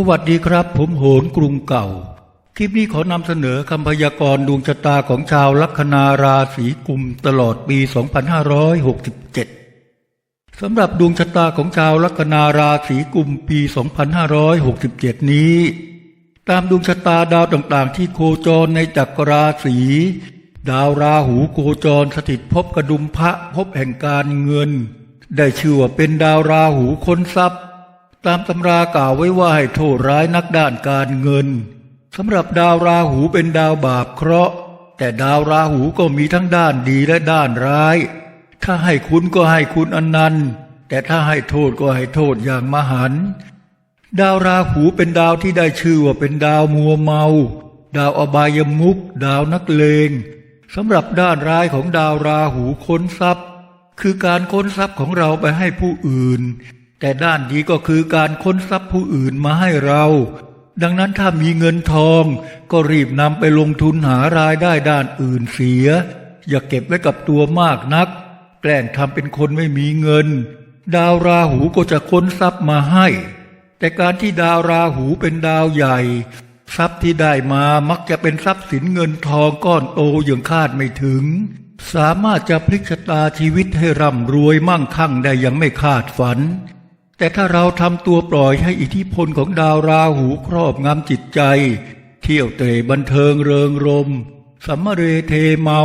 สวัสดีครับ ผมโหนกรุงเก่า คลิปนี้ขอนำเสนอคำพยากรณ์ดวงชะตาของชาวลัคนาราศีกุมตลอดปี 2567 สำหรับดวงชะตาของชาวลัคนาราศีกุมปี 2567 นี้ ตามดวงชะตาดาวต่างๆ ที่โคจรในจักรราศีดาวราหูโคจรสถิตภพกระดุมพระภพแห่งการเงิน ได้ชื่อว่าเป็นดาวราหูค้นทรัพย์ ตามตำรากล่าวไว้ว่าให้โทษร้ายนักด้านการเงินสำหรับดาวราหูเป็นดาวบาปเคราะห์ แต่ดาวราหูก็มีทั้งด้านดีและด้านร้าย ถ้าให้คุณก็ให้คุณอนนันต์แต่ถ้าให้โทษก็ให้โทษอย่างมหันต์ดาวราหูเป็นดาวที่ได้ชื่อว่าเป็นดาวมัวเมา ดาวอบายมุกดาวนักเลงสำหรับด้านร้ายของดาวราหูค้นทรัพย์ คือการค้นทรัพย์ของเราไปให้ผู้อื่น แต่ด้านดีก็คือการค้นทรัพย์ผู้อื่นมาให้เรา ดังนั้นถ้ามีเงินทองก็รีบนำไปลงทุนหารายได้ด้านอื่นเสีย อย่าเก็บไว้กับตัวมากนัก แกล้งทำเป็นคนไม่มีเงิน ดาวราหูก็จะค้นทรัพย์มาให้ แต่การที่ดาวราหูเป็นดาวใหญ่ ทรัพย์ที่ได้มามักจะเป็นทรัพย์สินเงินทองก้อนโตอย่างคาดไม่ถึง สามารถจะพลิกชะตาชีวิตให้ร่ำรวยมั่งคั่งได้อย่างไม่คาดฝัน แต่ถ้าเราทำตัวปล่อยให้อิทธิพลของดาวราหูครอบงำจิตใจ เที่ยวเตะบันเทิงเริงรมสัมเรเทเมา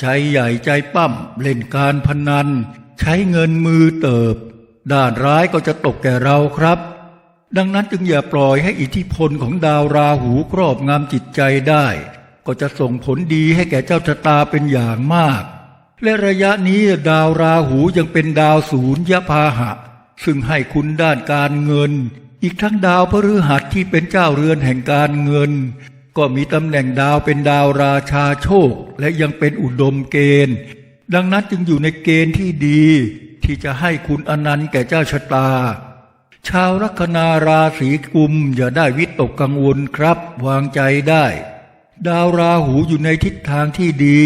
ใจใหญ่ใจปั้มเล่นการพนัน ใช้เงินมือเติบ ด้านร้ายก็จะตกแก่เราครับ ดังนั้นจึงอย่าปล่อยให้อิทธิพลของดาวราหูครอบงำจิตใจได้ ก็จะส่งผลดีให้แก่เจ้าชะตาเป็นอย่างมาก และระยะนี้ดาวราหูยังเป็นดาวศูนย์ยพาหะ ซึ่งให้คุณด้านการเงิน อีกทั้งดาวพฤหัสที่เป็นเจ้าเรือนแห่งการเงิน ก็มีตำแหน่งดาวเป็นดาวราชาโชค และยังเป็นอุดมเกณฑ์ ดังนั้นจึงอยู่ในเกณฑ์ที่ดี ที่จะให้คุณอนันต์แก่เจ้าชะตา ชาวลัคนาราศีกุมอย่าได้วิตกกังวลครับ วางใจได้ ดาวราหูอยู่ในทิศทางที่ดี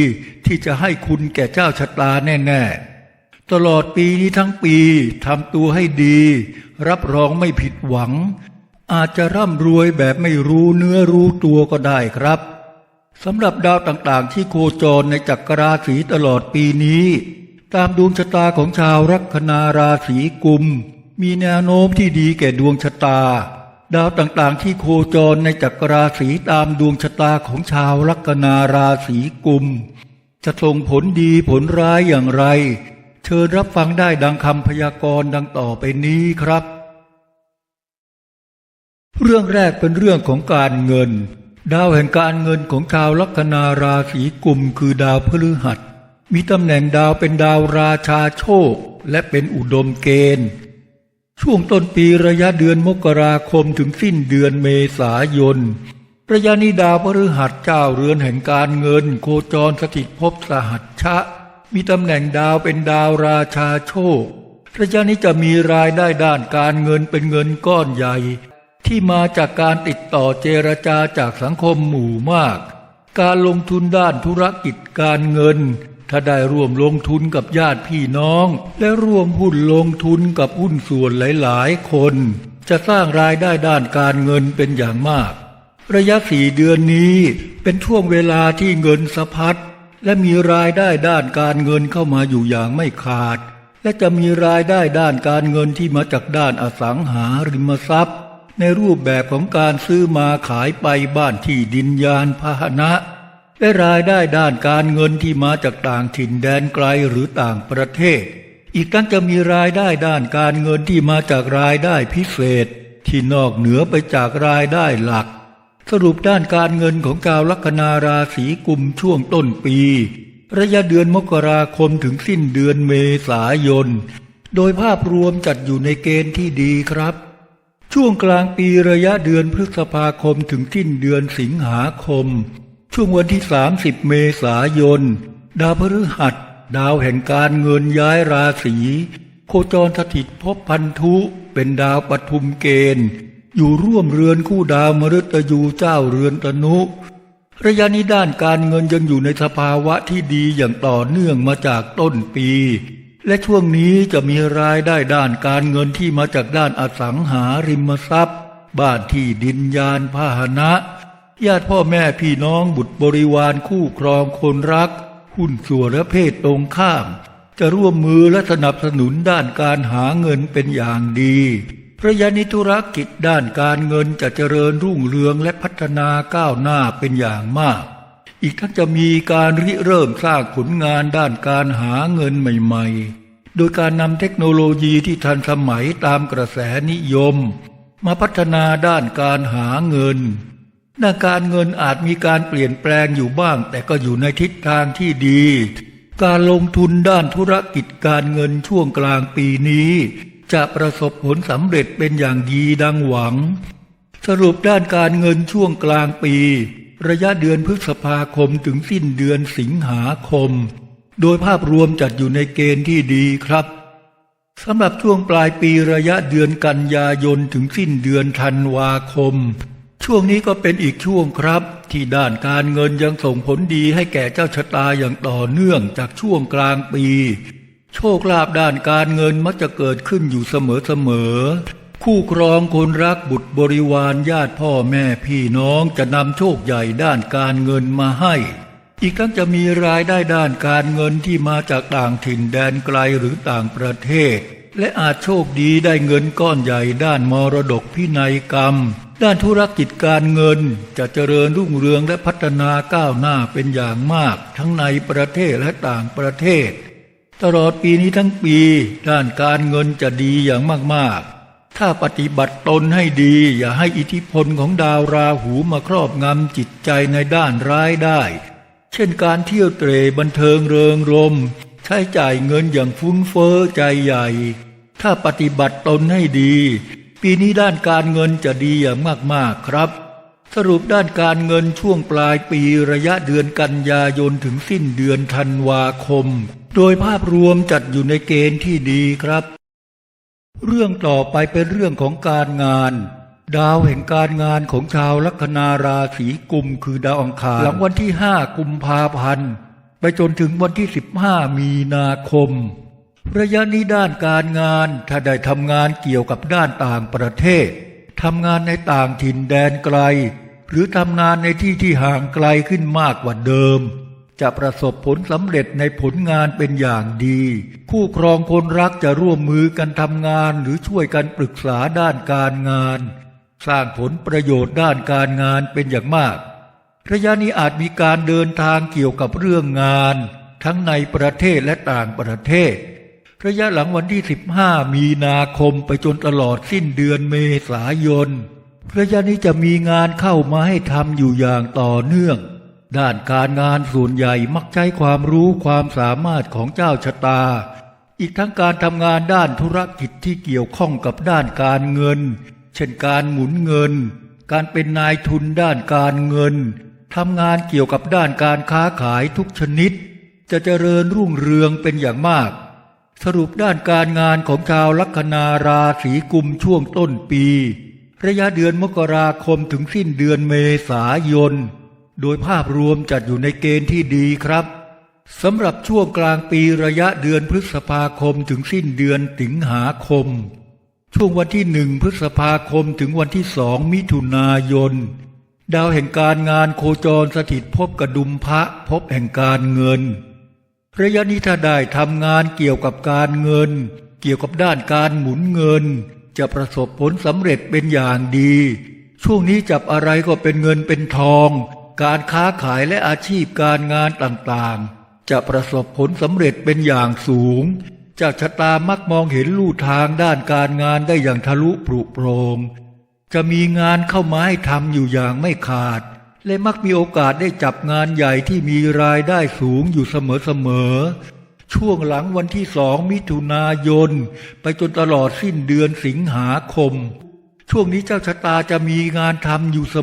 ที่จะให้คุณแก่เจ้าชะตาแน่ ๆ ตลอดปีนี้ทั้งปีทำตัวให้ดี รับรองไม่ผิดหวัง อาจจะร่ำรวยแบบไม่รู้เนื้อรู้ตัวก็ได้ครับสำหรับดาวต่างๆ ที่โคจรในจักรราศีตลอดปีนี้ ตามดวงชะตาของชาวลัคนาราศีกุม มีแนวโน้มที่ดีแก่ดวงชะตา ดาวต่างๆ ที่โคจรในจักรราศีตามดวงชะตาของชาวลัคนาราศีกุม จะส่งผลดีผลร้ายอย่างไร เชิญรับฟังได้ดังคำพยากรณ์ดังต่อไปนี้ครับ เรื่องแรกเป็นเรื่องของการเงิน ดาวแห่งการเงินของชาวลัคนาราศีกุมคือดาวพฤหัส มีตำแหน่งดาวเป็นดาวราชาโชค และเป็นอุดมเกณฑ์ ช่วงต้นปีระยะเดือนมกราคมถึงสิ้นเดือนเมษายนระยะนี้ดาวพฤหัสเจ้าเรือนแห่งการเงิน โคจรสถิตภพสหัชชะ มีตำแหน่งดาวเป็นดาวราชาโชคระยะนี้จะมีรายได้ด้านการเงินเป็นเงินก้อนใหญ่ ที่มาจากการติดต่อเจรจาจากสังคมหมู่มาก การลงทุนด้านธุรกิจการเงิน ถ้าได้ร่วมลงทุนกับญาติพี่น้อง และร่วมหุ้นลงทุนกับหุ้นส่วนหลายๆ คน จะสร้างรายได้ด้านการเงินเป็นอย่างมาก ระยะสี่เดือนนี้เป็นช่วงเวลาที่เงินสะพัด และมีรายได้ด้านการเงินเข้ามาอยู่อย่างไม่ขาด และจะมีรายได้ด้านการเงินที่มาจากด้านอสังหาริมทรัพย์ ในรูปแบบของการซื้อมาขายไปบ้านที่ดินยานพาหนะ และรายได้ด้านการเงินที่มาจากต่างถิ่นแดนไกลหรือต่างประเทศ อีกทั้งจะมีรายได้ด้านการเงินที่มาจากรายได้พิเศษ ที่นอกเหนือไปจากรายได้หลัก สรุปด้านการเงินของชาวลัคนาราศีกุมช่วงต้นปี ระยะเดือนมกราคมถึงสิ้นเดือนเมษายน โดยภาพรวมจัดอยู่ในเกณฑ์ที่ดีครับ ช่วงกลางปีระยะเดือนพฤษภาคมถึงสิ้นเดือนสิงหาคม ช่วงวันที่ 30 เมษายน ดาวพฤหัส ดาวแห่งการเงินย้ายราศีโคจรสถิตภพพันธุเป็นดาวปทุมเกณฑ์ อยู่ร่วมเรือนคู่ดาวมฤตยูเจ้าเรือนตนุ ระยะนี้ด้านการเงินยังอยู่ในสภาวะที่ดีอย่างต่อเนื่องมาจากต้นปี และช่วงนี้จะมีรายได้ด้านการเงินที่มาจากด้านอสังหาริมทรัพย์ บ้านที่ดินยานพาหนะ ญาติพ่อแม่พี่น้องบุตรบริวารคู่ครองคนรัก หุ้นส่วนและเพศตรงข้าม จะร่วมมือและสนับสนุนด้านการหาเงินเป็นอย่างดี พระยานิธุรกิจด้านการเงินจะเจริญรุ่งเรืองและพัฒนาก้าวหน้าเป็นอย่างมาก อีกทั้งจะมีการริเริ่มสร้างผลงานด้านการหาเงินใหม่ๆ โดยการนำเทคโนโลยีที่ทันสมัยตามกระแสนิยม มาพัฒนาด้านการหาเงินด้านการเงินอาจมีการเปลี่ยนแปลงอยู่บ้าง แต่ก็อยู่ในทิศทางที่ดี การลงทุนด้านธุรกิจการเงินช่วงกลางปีนี้ จะประสบผลสำเร็จเป็นอย่างดีดังหวัง สรุปด้านการเงินช่วงกลางปี ระยะเดือนพฤษภาคมถึงสิ้นเดือนสิงหาคม โดยภาพรวมจัดอยู่ในเกณฑ์ที่ดีครับสำหรับช่วงปลายปีระยะเดือนกันยายนถึงสิ้นเดือนธันวาคม ช่วงนี้ก็เป็นอีกช่วงครับ ที่ด้านการเงินยังส่งผลดีให้แก่เจ้าชะตาอย่างต่อเนื่องจากช่วงกลางปี โชคลาภด้านการเงินมักจะเกิดขึ้นอยู่เสมอๆคู่ครองคนรักบุตรบริวารญาติพ่อแม่พี่น้องจะนำโชคใหญ่ด้านการเงินมาให้ อีกทั้งจะมีรายได้ด้านการเงินที่มาจากต่างถิ่นแดนไกลหรือต่างประเทศ และอาจโชคดีได้เงินก้อนใหญ่ด้านมรดกพินัยกรรม ด้านธุรกิจการเงินจะเจริญรุ่งเรืองและพัฒนาก้าวหน้าเป็นอย่างมาก ทั้งในประเทศและต่างประเทศ ตลอดปีนี้ทั้งปีด้านการเงินจะดีอย่างมากๆ ถ้าปฏิบัติตนให้ดี อย่าให้อิทธิพลของดาวราหูมาครอบงำจิตใจในด้านร้ายได้ เช่นการเที่ยวเตรบันเทิงเริงรม ใช้จ่ายเงินอย่างฟุ้งเฟ้อใจใหญ่ ถ้าปฏิบัติตนให้ดี ปีนี้ด้านการเงินจะดีอย่างมากๆครับ สรุปด้านการเงินช่วงปลายปีระยะเดือนกันยายนถึงสิ้นเดือนธันวาคมโดยภาพรวมจัดอยู่ในเกณฑ์ที่ดีครับ เรื่องต่อไปเป็นเรื่องของการงาน ดาวแห่งการงานของชาวลัคนาราศีกุมคือดาวอังคารหลังวันที่ห้ากุมภาพันธ์ไปจนถึงวันที่สิบห้ามีนาคม ระยะนี้ด้านการงานถ้าได้ทำงานเกี่ยวกับด้านต่างประเทศทำงานในต่างถิ่นแดนไกล หรือทำงานในที่ที่ห่างไกลขึ้นมากกว่าเดิม จะประสบผลสำเร็จในผลงานเป็นอย่างดี คู่ครองคนรักจะร่วมมือกันทำงานหรือช่วยกันปรึกษาด้านการงาน สร้างผลประโยชน์ด้านการงานเป็นอย่างมาก ระยะนี้อาจมีการเดินทางเกี่ยวกับเรื่องงาน ทั้งในประเทศและต่างประเทศ ระยะหลังวันที่ 15 มีนาคมไปจนตลอดสิ้นเดือนเมษายนระยะนี้จะมีงานเข้ามาให้ทำอยู่อย่างต่อเนื่อง ด้านการงานส่วนใหญ่มักใช้ความรู้ความสามารถของเจ้าชะตา อีกทั้งการทำงานด้านธุรกิจที่เกี่ยวข้องกับด้านการเงิน เช่นการหมุนเงิน การเป็นนายทุนด้านการเงินทำงานเกี่ยวกับด้านการค้าขายทุกชนิด จะเจริญรุ่งเรืองเป็นอย่างมาก สรุปด้านการงานของชาวลัคนาราศีกุมช่วงต้นปี ระยะเดือนมกราคมถึงสิ้นเดือนเมษายน โดยภาพรวมจัดอยู่ในเกณฑ์ที่ดีครับสำหรับช่วงกลางปีระยะเดือนพฤษภาคมถึงสิ้นเดือนสิงหาคม ช่วงวันที่หนึ่งพฤษภาคมถึงวันที่สองมิถุนายน ดาวแห่งการงานโคจรสถิตพบกระดุมพระพบแห่งการเงิน ระยะนี้ถ้าได้ทำงานเกี่ยวกับการเงิน เกี่ยวกับด้านการหมุนเงิน จะประสบผลสำเร็จเป็นอย่างดี ช่วงนี้จับอะไรก็เป็นเงินเป็นทอง การค้าขายและอาชีพการงานต่างๆ จะประสบผลสำเร็จเป็นอย่างสูง จากชะตามักมองเห็นลู่ทางด้านการงานได้อย่างทะลุปรุโปรง จะมีงานเข้ามาให้ทำอยู่อย่างไม่ขาด และมักมีโอกาสได้จับงานใหญ่ที่มีรายได้สูงอยู่เสมอๆ ช่วงหลังวันที่สองมิถุนายน ไปจนตลอดสิ้นเดือนสิงหาคม ช่วงนี้เจ้าชะตาจะมีงานทำอยู่เส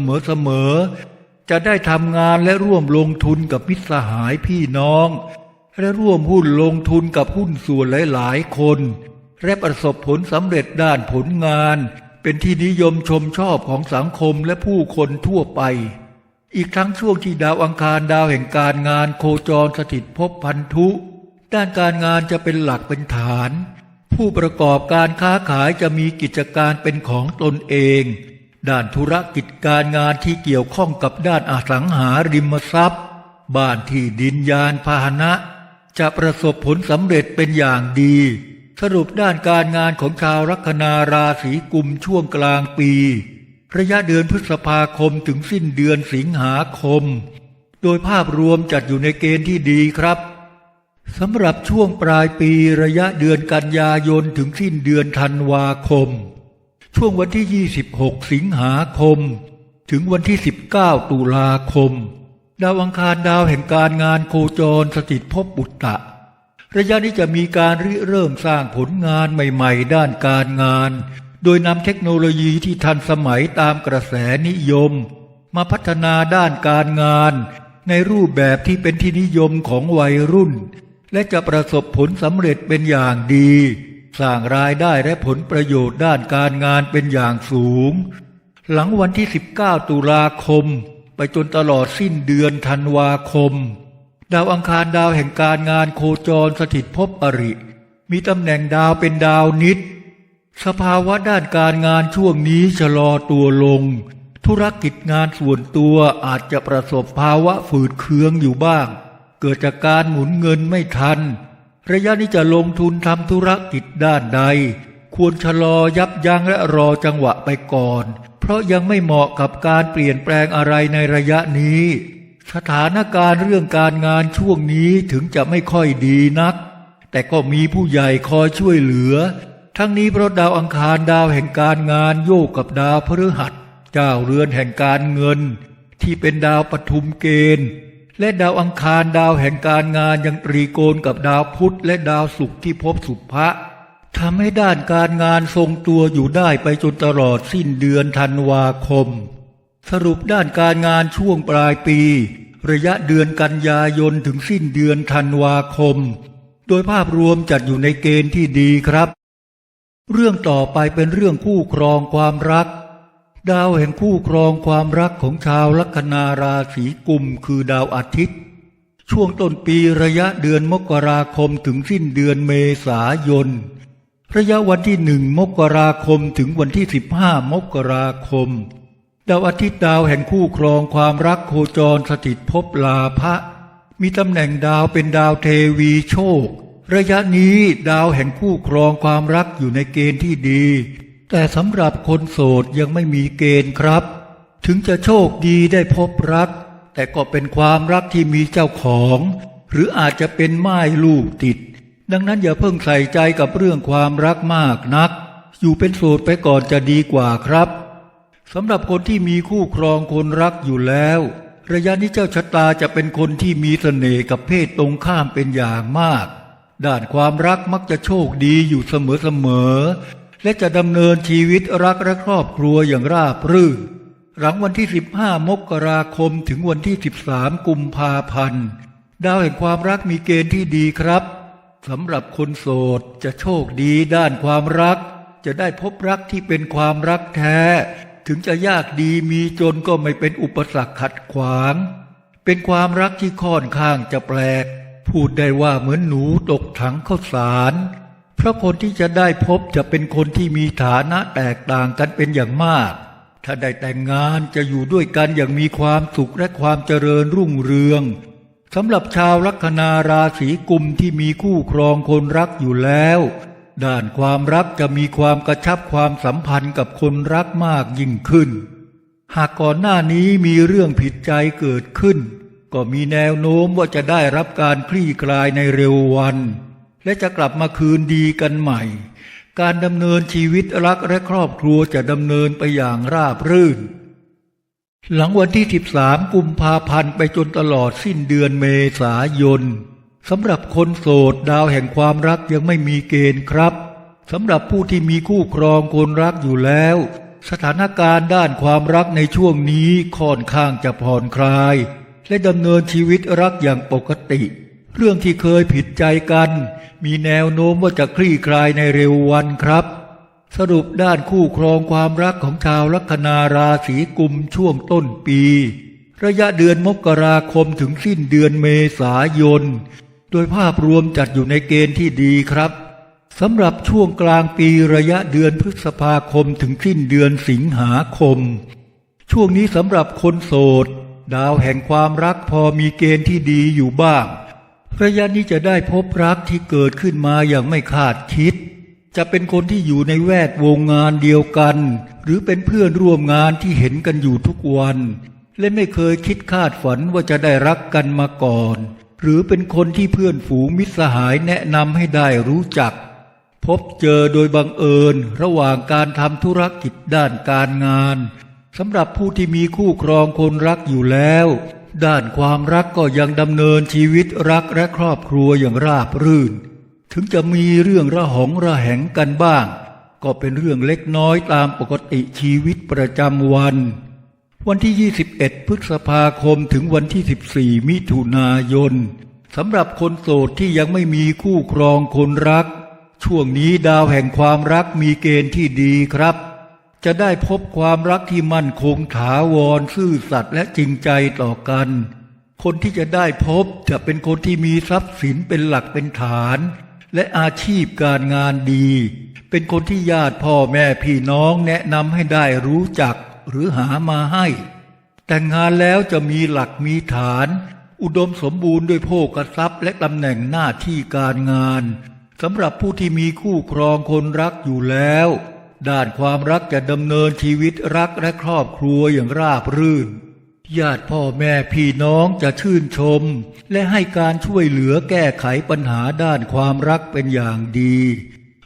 มอๆ จะได้ทำงานและร่วมลงทุนกับมิตรสหายพี่น้อง และร่วมหุ้นลงทุนกับหุ้นส่วนหลายๆ คน และประสบผลสำเร็จด้านผลงาน เป็นที่นิยมชมชอบของสังคมและผู้คนทั่วไป อีกทั้งช่วงที่ดาวอังคารดาวแห่งการงานโคจรสถิตภพพันธุ ด้านการงานจะเป็นหลักเป็นฐาน ผู้ประกอบการค้าขายจะมีกิจการเป็นของตนเอง ด้านธุรกิจการงานที่เกี่ยวข้องกับด้านอสังหาริมทรัพย์ บ้านที่ดินยานพาหนะ จะประสบผลสำเร็จเป็นอย่างดี สรุปด้านการงานของชาวลัคนาราศีกุมช่วงกลางปี ระยะเดือนพฤษภาคมถึงสิ้นเดือนสิงหาคม โดยภาพรวมจัดอยู่ในเกณฑ์ที่ดีครับสำหรับช่วงปลายปีระยะเดือนกันยายนถึงสิ้นเดือนธันวาคม ช่วงวันที่ 26 สิงหาคม ถึงวันที่ 19 ตุลาคม ดาวอังคารดาวแห่งการงานโคจรสถิตภพบุตตะ ระยะนี้จะมีการริเริ่มสร้างผลงานใหม่ๆ ด้านการงาน โดยนำเทคโนโลยีที่ทันสมัยตามกระแสนิยม มาพัฒนาด้านการงาน ในรูปแบบที่เป็นที่นิยมของวัยรุ่น และจะประสบผลสำเร็จเป็นอย่างดี สร้างรายได้และผลประโยชน์ด้านการงานเป็นอย่างสูง หลังวันที่ 19 ตุลาคม ไปจนตลอดสิ้นเดือนธันวาคม ดาวอังคารดาวแห่งการงานโคจรสถิตภพอริ มีตำแหน่งดาวเป็นดาวนิด สภาวะด้านการงานช่วงนี้ชะลอตัวลง ธุรกิจงานส่วนตัวอาจจะประสบภาวะฝืดเคืองอยู่บ้าง เกิดจากการหมุนเงินไม่ทัน ระยะนี้จะลงทุนทำธุรกิจด้านใด ควรชะลอยับยั้งและรอจังหวะไปก่อน เพราะยังไม่เหมาะกับการเปลี่ยนแปลงอะไรในระยะนี้ สถานการณ์เรื่องการงานช่วงนี้ถึงจะไม่ค่อยดีนัก แต่ก็มีผู้ใหญ่คอยช่วยเหลือ ทั้งนี้เพราะดาวอังคารดาวแห่งการงานโยกกับดาวพฤหัสเจ้าเรือนแห่งการเงิน ที่เป็นดาวปทุมเกณฑ์ และดาวอังคารดาวแห่งการงานยังตรีโกณกับดาวพุธและดาวศุกร์ที่พบสุภะทำให้ด้านการงานทรงตัวอยู่ได้ไปจนตลอดสิ้นเดือนธันวาคม สรุปด้านการงานช่วงปลายปี ระยะเดือนกันยายนถึงสิ้นเดือนธันวาคม โดยภาพรวมจัดอยู่ในเกณฑ์ที่ดีครับ เรื่องต่อไปเป็นเรื่องคู่ครองความรัก ดาวแห่งคู่ครองความรักของชาวลัคนาราศีกุมคือดาวอาทิตย์ ช่วงต้นปีระยะเดือนมกราคมถึงสิ้นเดือนเมษายน ระยะวันที่หนึ่งมกราคมถึงวันที่สิบห้ามกราคม ดาวอาทิตย์ดาวแห่งคู่ครองความรักโคจรสถิตภพลาภะมีตำแหน่งดาวเป็นดาวเทวีโชค ระยะนี้ดาวแห่งคู่ครองความรักอยู่ในเกณฑ์ที่ดี แต่สำหรับคนโสดยังไม่มีเกณฑ์ครับ ถึงจะโชคดีได้พบรัก แต่ก็เป็นความรักที่มีเจ้าของ หรืออาจจะเป็นไม้ลูกติด ดังนั้นอย่าเพิ่งใส่ใจกับเรื่องความรักมากนัก อยู่เป็นโสดไปก่อนจะดีกว่าครับสำหรับคนที่มีคู่ครองคนรักอยู่แล้ว ระยะนี้เจ้าชะตาจะเป็นคนที่มีเสน่ห์กับเพศตรงข้ามเป็นอย่างมาก ด้านความรักมักจะโชคดีอยู่เสมอๆ และจะดำเนินชีวิตรักและครอบครัวอย่างราบรื่น หลังวันที่ 15 มกราคมถึงวันที่ 13 กุมภาพันธ์ ดาวแห่งความรักมีเกณฑ์ที่ดีครับสำหรับคนโสดจะโชคดีด้านความรัก จะได้พบรักที่เป็นความรักแท้ ถึงจะยากดีมีจนก็ไม่เป็นอุปสรรคขัดขวาง เป็นความรักที่ค่อนข้างจะแปลก พูดได้ว่าเหมือนหนูตกถังข้าวสาร ราะคนที่จะได้พบจะเป็นคนที่มีฐานะแตกต่างกันเป็นอย่างมาก ถ้าได้แต่งงานจะอยู่ด้วยกันอย่างมีความสุขและความเจริญรุ่งเรืองสำหรับชาวลัคนาราศีกุมที่มีคู่ครองคนรักอยู่แล้ว ด้านความรักจะมีความกระชับความสัมพันธ์กับคนรักมากยิ่งขึ้น หากก่อนหน้านี้มีเรื่องผิดใจเกิดขึ้น ก็มีแนวโน้มว่าจะได้รับการคลี่คลายในเร็ววัน และจะกลับมาคืนดีกันใหม่ การดำเนินชีวิตรักและครอบครัวจะดำเนินไปอย่างราบรื่น หลังวันที่ 13 กุมภาพันธ์ไปจนตลอดสิ้นเดือนเมษายนสำหรับคนโสดดาวแห่งความรักยังไม่มีเกณฑ์ครับสำหรับผู้ที่มีคู่ครองคนรักอยู่แล้ว สถานการณ์ด้านความรักในช่วงนี้ค่อนข้างจะผ่อนคลาย และดำเนินชีวิตรักอย่างปกติ เรื่องที่เคยผิดใจกัน มีแนวโน้มว่าจะคลี่คลายในเร็ววันครับ สรุปด้านคู่ครองความรักของชาวลัคนาราศีกุมช่วงต้นปี ระยะเดือนมกราคมถึงสิ้นเดือนเมษายน โดยภาพรวมจัดอยู่ในเกณฑ์ที่ดีครับสำหรับช่วงกลางปีระยะเดือนพฤษภาคมถึงสิ้นเดือนสิงหาคม ช่วงนี้สำหรับคนโสด ดาวแห่งความรักพอมีเกณฑ์ที่ดีอยู่บ้าง ระยะนี้จะได้พบรักที่เกิดขึ้นมาอย่างไม่คาดคิด จะเป็นคนที่อยู่ในแวดวงงานเดียวกัน หรือเป็นเพื่อนร่วมงานที่เห็นกันอยู่ทุกวัน และไม่เคยคิดคาดฝันว่าจะได้รักกันมาก่อน หรือเป็นคนที่เพื่อนฝูงมิตรสหายแนะนำให้ได้รู้จัก พบเจอโดยบังเอิญระหว่างการทำธุรกิจด้านการงานสำหรับผู้ที่มีคู่ครองคนรักอยู่แล้ว ด้านความรักก็ยังดำเนินชีวิตรักและครอบครัวอย่างราบรื่น ถึงจะมีเรื่องระหองระแหงกันบ้าง ก็เป็นเรื่องเล็กน้อยตามปกติชีวิตประจำวัน วันที่ 21 พฤษภาคมถึงวันที่ 14 มิถุนายนสำหรับคนโสดที่ยังไม่มีคู่ครองคนรัก ช่วงนี้ดาวแห่งความรักมีเกณฑ์ที่ดีครับ จะได้พบความรักที่มั่นคงถาวรซื่อสัตย์และจริงใจต่อกัน คนที่จะได้พบจะเป็นคนที่มีทรัพย์สินเป็นหลักเป็นฐาน และอาชีพการงานดี เป็นคนที่ญาติพ่อแม่พี่น้องแนะนำให้ได้รู้จักหรือหามาให้ แต่งงานแล้วจะมีหลักมีฐาน อุดมสมบูรณ์ด้วยโภคทรัพย์และตำแหน่งหน้าที่การงานสำหรับผู้ที่มีคู่ครองคนรักอยู่แล้ว ด้านความรักจะดำเนินชีวิตรักและครอบครัวอย่างราบรื่น ญาติพ่อแม่พี่น้องจะชื่นชม และให้การช่วยเหลือแก้ไขปัญหาด้านความรักเป็นอย่างดี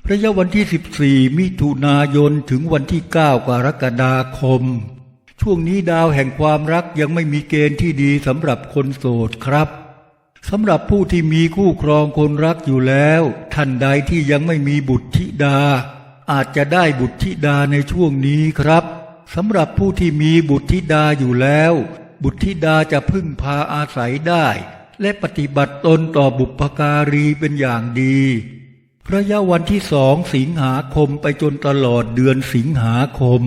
ระยะวันที่ 14 มิถุนายนถึงวันที่ 9 กรกฎาคม ช่วงนี้ดาวแห่งความรักยังไม่มีเกณฑ์ที่ดีสำหรับคนโสดครับสำหรับผู้ที่มีคู่ครองคนรักอยู่แล้ว ท่านใดที่ยังไม่มีบุตรธิดา อาจจะได้บุตรธิดาในช่วงนี้ครับสำหรับผู้ที่มีบุตรธิดาอยู่แล้ว บุตรธิดาจะพึ่งพาอาศัยได้ และปฏิบัติตนต่อบุพการีเป็นอย่างดีระยะวันที่สองสิงหาคมไปจนตลอดเดือนสิงหาคม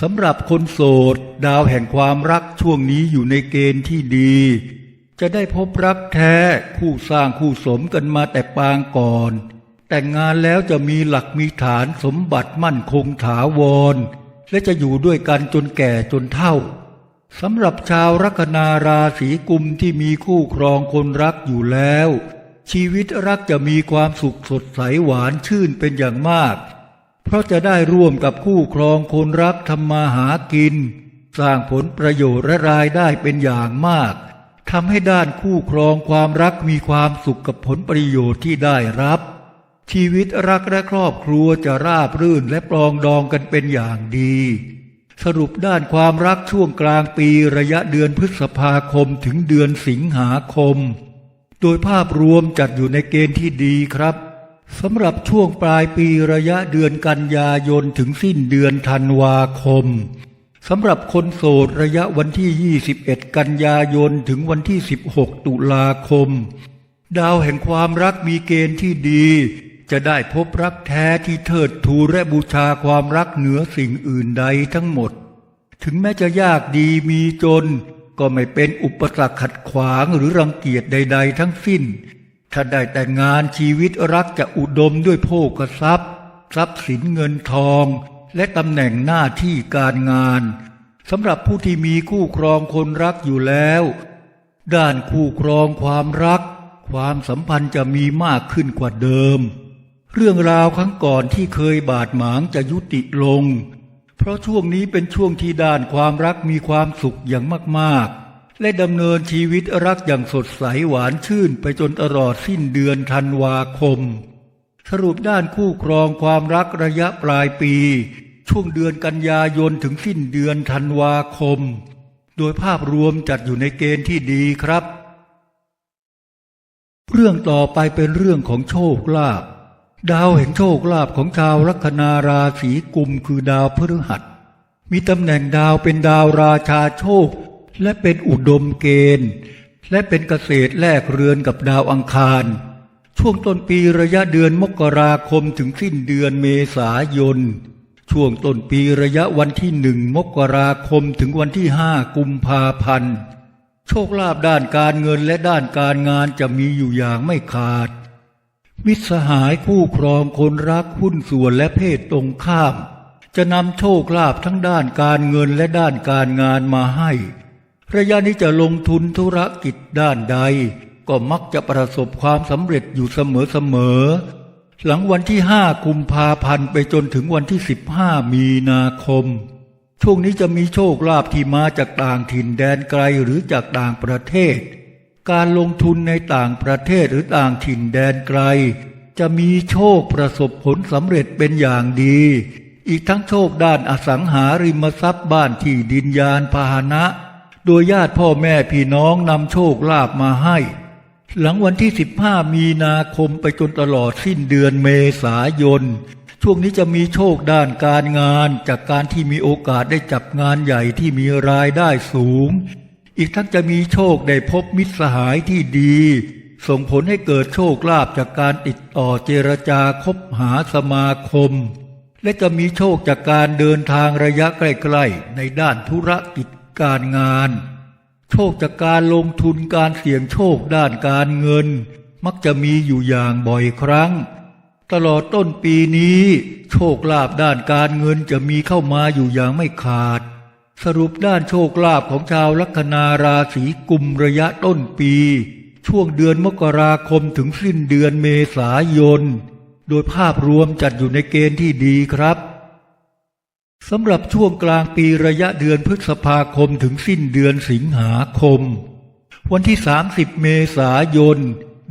สำหรับคนโสด ดาวแห่งความรักช่วงนี้อยู่ในเกณฑ์ที่ดี จะได้พบรักแท้คู่สร้างคู่สมกันมาแต่ปางก่อน แต่งงานแล้วจะมีหลักมีฐานสมบัติมั่นคงถาวร และจะอยู่ด้วยกันจนแก่จนเฒ่าสำหรับชาวลัคนาราศีกุมที่มีคู่ครองคนรักอยู่แล้ว ชีวิตรักจะมีความสุขสดใสหวานชื่นเป็นอย่างมาก เพราะจะได้ร่วมกับคู่ครองคนรักทำมาหากิน สร้างผลประโยชน์และรายได้เป็นอย่างมากทำให้ด้านคู่ครองความรักมีความสุขกับผลประโยชน์ที่ได้รับ ชีวิตรักและครอบครัวจะราบรื่นและปรองดองกันเป็นอย่างดี สรุปด้านความรักช่วงกลางปีระยะเดือนพฤษภาคมถึงเดือนสิงหาคม โดยภาพรวมจัดอยู่ในเกณฑ์ที่ดีครับสำหรับช่วงปลายปีระยะเดือนกันยายนถึงสิ้นเดือนธันวาคมสำหรับคนโสดระยะวันที่ 21 กันยายนถึงวันที่ 16 ตุลาคม ดาวแห่งความรักมีเกณฑ์ที่ดี จะได้พบรักแท้ที่เทิดทูและบูชาความรักเหนือสิ่งอื่นใดทั้งหมด ถึงแม้จะยากดีมีจน ก็ไม่เป็นอุปสรรคขัดขวางหรือรังเกียจใด ๆ ทั้งสิ้น ถ้าได้แต่งงานชีวิตรักจะอุดมด้วยโภคทรัพย์ ทรัพย์สินเงินทอง และตำแหน่งหน้าที่การงานสำหรับผู้ที่มีคู่ครองคนรักอยู่แล้ว ด้านคู่ครองความรัก ความสัมพันธ์จะมีมากขึ้นกว่าเดิม เรื่องราวครั้งก่อนที่เคยบาดหมางจะยุติลง เพราะช่วงนี้เป็นช่วงที่ด้านความรักมีความสุขอย่างมากๆ และดำเนินชีวิตรักอย่างสดใสหวานชื่นไปจนตลอดสิ้นเดือนธันวาคม สรุปด้านคู่ครองความรักระยะปลายปี ช่วงเดือนกันยายนถึงสิ้นเดือนธันวาคม โดยภาพรวมจัดอยู่ในเกณฑ์ที่ดีครับ เรื่องต่อไปเป็นเรื่องของโชคลาภ ดาวแห่งโชคลาภของชาวลัคนาราศีกุมคือดาวพฤหัส มีตำแหน่งดาวเป็นดาวราชาโชค และเป็นอุดมเกณฑ์ และเป็นเกษตรแลกเรือนกับดาวอังคาร ช่วงต้นปีระยะเดือนมกราคมถึงสิ้นเดือนเมษายน ช่วงต้นปีระยะวันที่หนึ่งมกราคมถึงวันที่ห้ากุมภาพันธ์ โชคลาภด้านการเงินและด้านการงานจะมีอยู่อย่างไม่ขาด มิตรสหายคู่ครองคนรักหุ้นส่วนและเพศตรงข้าม จะนำโชคลาภทั้งด้านการเงินและด้านการงานมาให้ ระยะนี้จะลงทุนธุรกิจด้านใด ก็มักจะประสบความสำเร็จอยู่เสมอๆ หลังวันที่ห้ากุมภาพันธ์ไปจนถึงวันที่สิบห้ามีนาคม ช่วงนี้จะมีโชคลาภที่มาจากต่างถิ่นแดนไกลหรือจากต่างประเทศ การลงทุนในต่างประเทศหรือต่างถิ่นแดนไกล จะมีโชคประสบผลสำเร็จเป็นอย่างดี อีกทั้งโชคด้านอสังหาริมทรัพย์บ้านที่ดินยานพาหนะ โดยญาติพ่อแม่พี่น้องนำโชคลาภมาให้ หลังวันที่ 15 มีนาคมไปจนตลอดสิ้นเดือนเมษายน ช่วงนี้จะมีโชคด้านการงานจากการที่มีโอกาสได้จับงานใหญ่ที่มีรายได้สูง อีกทั้งจะมีโชคได้พบมิตรสหายที่ดี ส่งผลให้เกิดโชคลาภจากการติดต่อเจรจาคบหาสมาคม และจะมีโชคจากการเดินทางระยะใกล้ๆ ในด้านธุรกิจการงาน โชคจากการลงทุนการเสี่ยงโชคด้านการเงิน มักจะมีอยู่อย่างบ่อยครั้ง ตลอดต้นปีนี้ โชคลาภด้านการเงินจะมีเข้ามาอยู่อย่างไม่ขาด สรุปด้านโชคลาภของชาวลัคนาราศีกุมระยะต้นปี ช่วงเดือนมกราคมถึงสิ้นเดือนเมษายน โดยภาพรวมจัดอยู่ในเกณฑ์ที่ดีครับสำหรับช่วงกลางปีระยะเดือนพฤษภาคมถึงสิ้นเดือนสิงหาคม วันที่ 30 เมษายน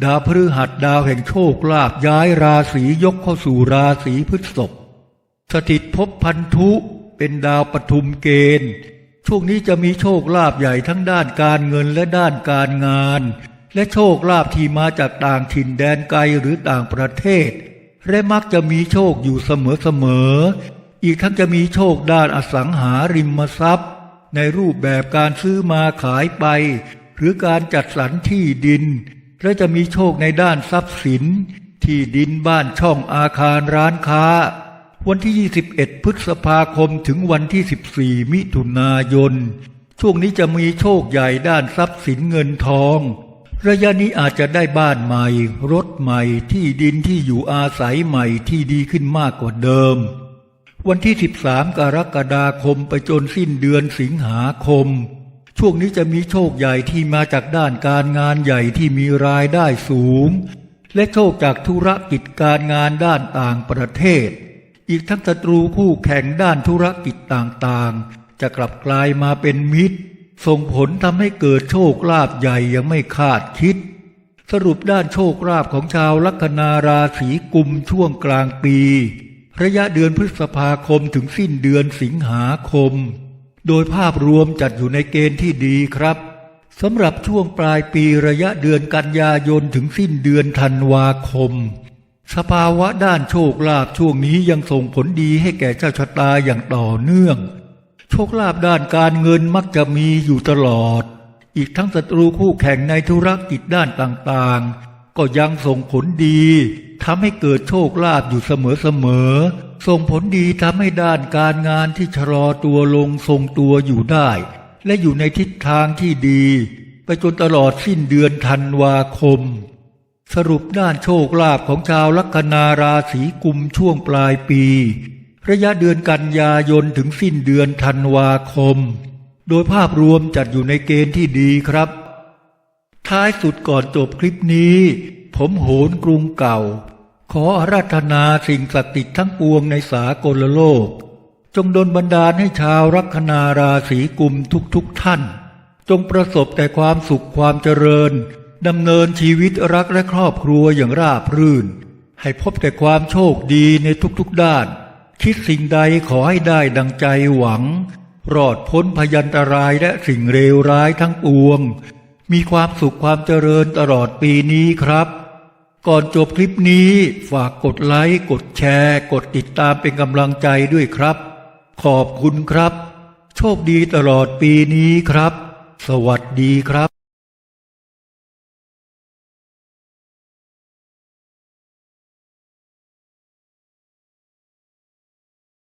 ดาวพฤหัสดาวแห่งโชคลาภย้ายราศียกเข้าสู่ราศีพฤษภสถิตภพพันธุ เป็นดาวปทุมเกณฑ์ ช่วงนี้จะมีโชคลาภใหญ่ทั้งด้านการเงินและด้านการงาน และโชคลาภที่มาจากต่างถิ่นแดนไกลหรือต่างประเทศ และมักจะมีโชคอยู่เสมอๆอีกทั้งจะมีโชคด้านอสังหาริมทรัพย์ ในรูปแบบการซื้อมาขายไป หรือการจัดสรรที่ดิน และจะมีโชคในด้านทรัพย์สิน ที่ดินบ้านช่องอาคารร้านค้า วันที่ 21 พฤษภาคมถึงวันที่ 14 มิถุนายน ช่วงนี้จะมีโชคใหญ่ด้านทรัพย์สินเงินทอง ระยะนี้อาจจะได้บ้านใหม่ รถใหม่ที่ดินที่อยู่อาศัยใหม่ที่ดีขึ้นมากกว่าเดิม วันที่ 13 กรกฎาคมไปจนสิ้นเดือนสิงหาคม ช่วงนี้จะมีโชคใหญ่ที่มาจากด้านการงานใหญ่ที่มีรายได้สูง และโชคจากธุรกิจการงานด้านต่างประเทศ อีกทั้งศัตรูคู่แข่งด้านธุรกิจต่างๆ จะกลับกลายมาเป็นมิตร ส่งผลทำให้เกิดโชคลาภใหญ่ยังไม่คาดคิด สรุปด้านโชคลาภของชาวลัคนาราศีกุมช่วงกลางปี ระยะเดือนพฤษภาคมถึงสิ้นเดือนสิงหาคม โดยภาพรวมจัดอยู่ในเกณฑ์ที่ดีครับสำหรับช่วงปลายปีระยะเดือนกันยายนถึงสิ้นเดือนธันวาคม สภาวะด้านโชคลาภช่วงนี้ยังส่งผลดีให้แก่เจ้าชะตาอย่างต่อเนื่อง โชคลาภด้านการเงินมักจะมีอยู่ตลอด อีกทั้งศัตรูคู่แข่งในธุรกิจด้านต่างๆ ก็ยังส่งผลดีทำให้เกิดโชคลาภอยู่เสมอๆส่งผลดีทำให้ด้านการงานที่ชะลอตัวลงทรงตัวอยู่ได้ และอยู่ในทิศทางที่ดี ไปจนตลอดสิ้นเดือนธันวาคม สรุปด้านโชคลาภของชาวลัคนาราศีกุมช่วงปลายปี ระยะเดือนกันยายนถึงสิ้นเดือนธันวาคม โดยภาพรวมจัดอยู่ในเกณฑ์ที่ดีครับ ท้ายสุดก่อนจบคลิปนี้ ผมโหนกรุงเก่า ขออาราธนาสิ่งศักดิ์สิทธิ์ทั้งปวงในสากลโลก จงดลบันดาลให้ชาวลัคนาราศีกุมทุกๆทท่าน จงประสบแต่ความสุขความเจริญ ดำเนินชีวิตรักและครอบครัวอย่างราบรื่น ให้พบแต่ความโชคดีในทุกๆด้าน คิดสิ่งใดขอให้ได้ดังใจหวัง รอดพ้นพยันตรายและสิ่งเลวร้ายทั้งปวง มีความสุขความเจริญตลอดปีนี้ครับ ก่อนจบคลิปนี้ฝากกดไลค์กดแชร์ กดติดตามเป็นกำลังใจด้วยครับ ขอบคุณครับ โชคดีตลอดปีนี้ครับ สวัสดีครับ